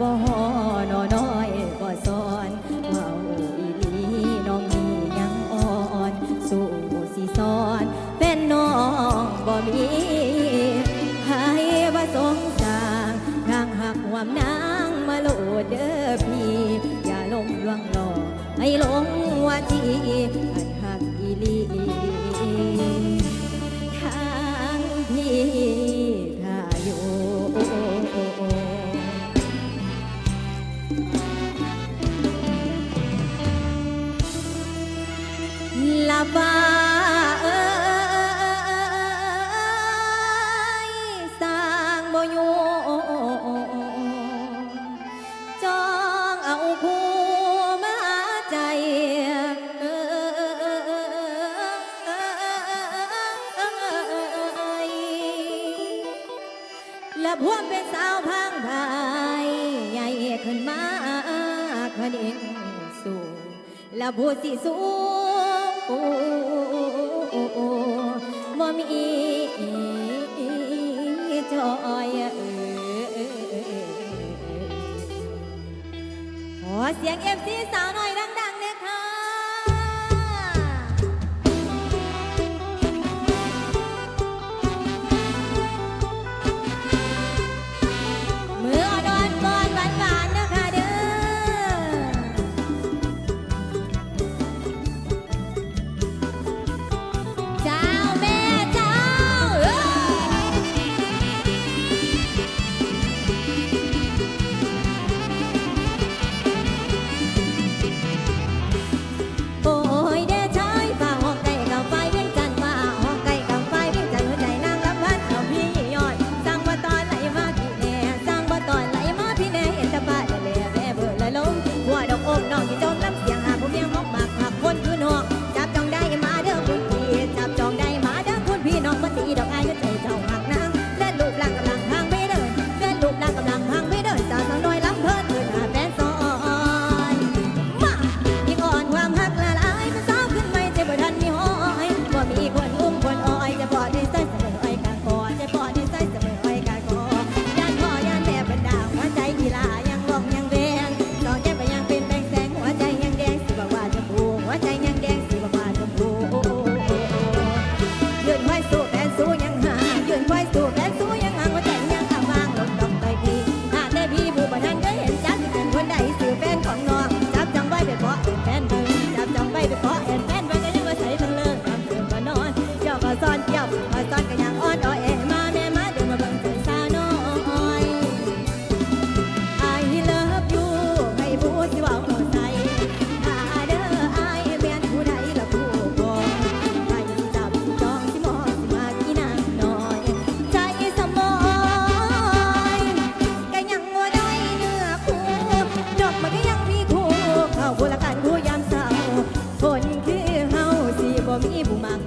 บ่ฮอนอน้อยบ่สอนเว้าอีหลีน้องมียังอ่อนสู่สิสอนเป็นน้องบ่มีให้ว่าสงสารทางหักความนางมาโลดเด้อพี่ อย่าลงลวงหลอกให้หลงว่าที่ ขึ้นมาคดิ่งสูงและผู้สิสูงบ่มีจอยเออขอเสียงเอฟซีสาวน้อย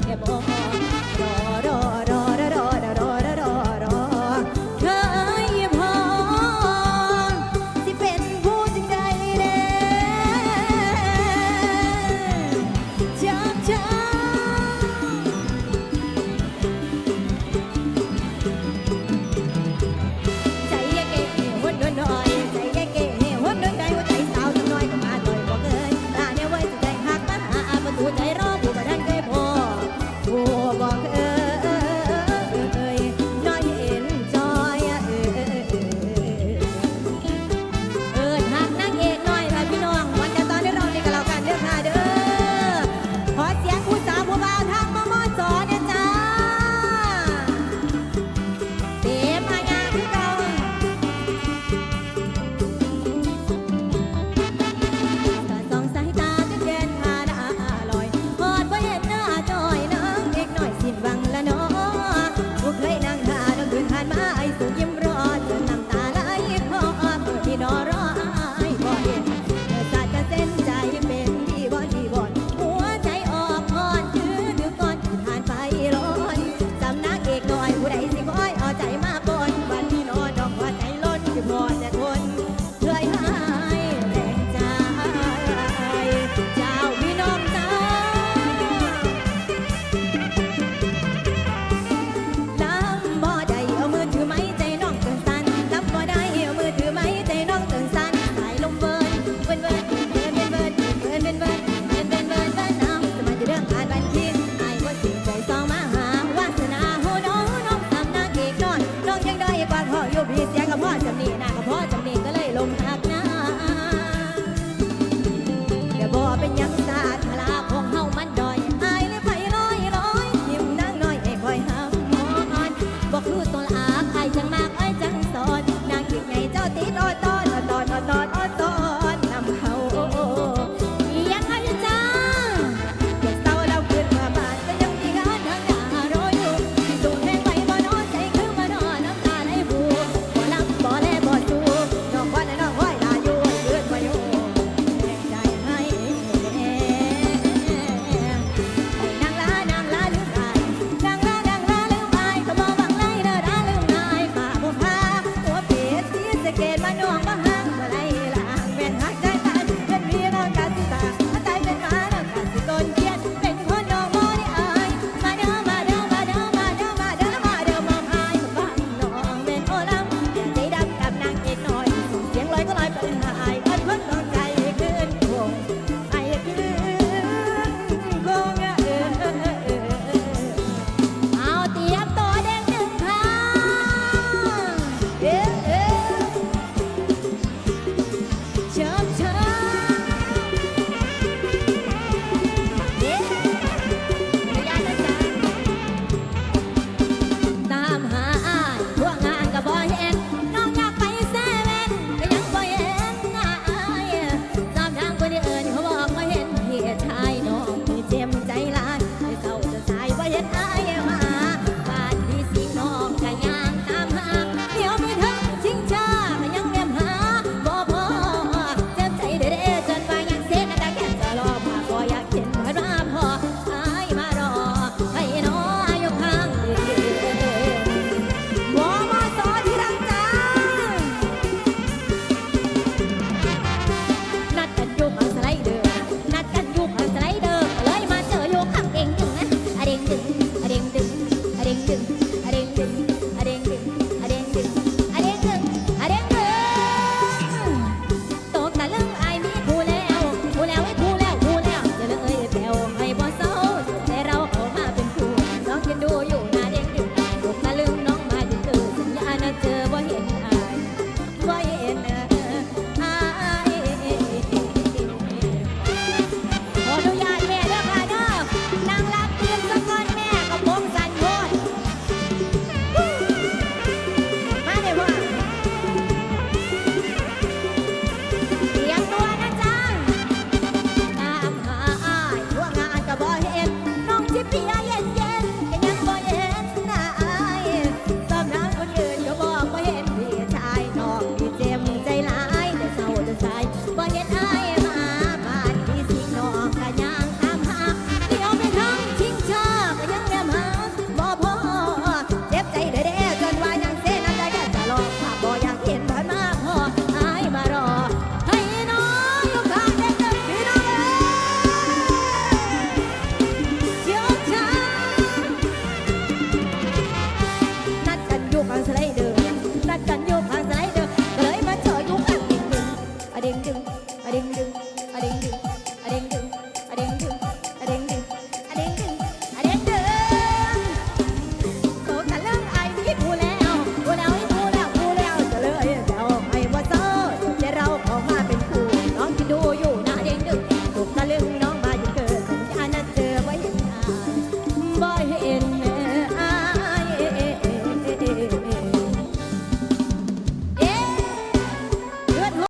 แค่บอกรอรอ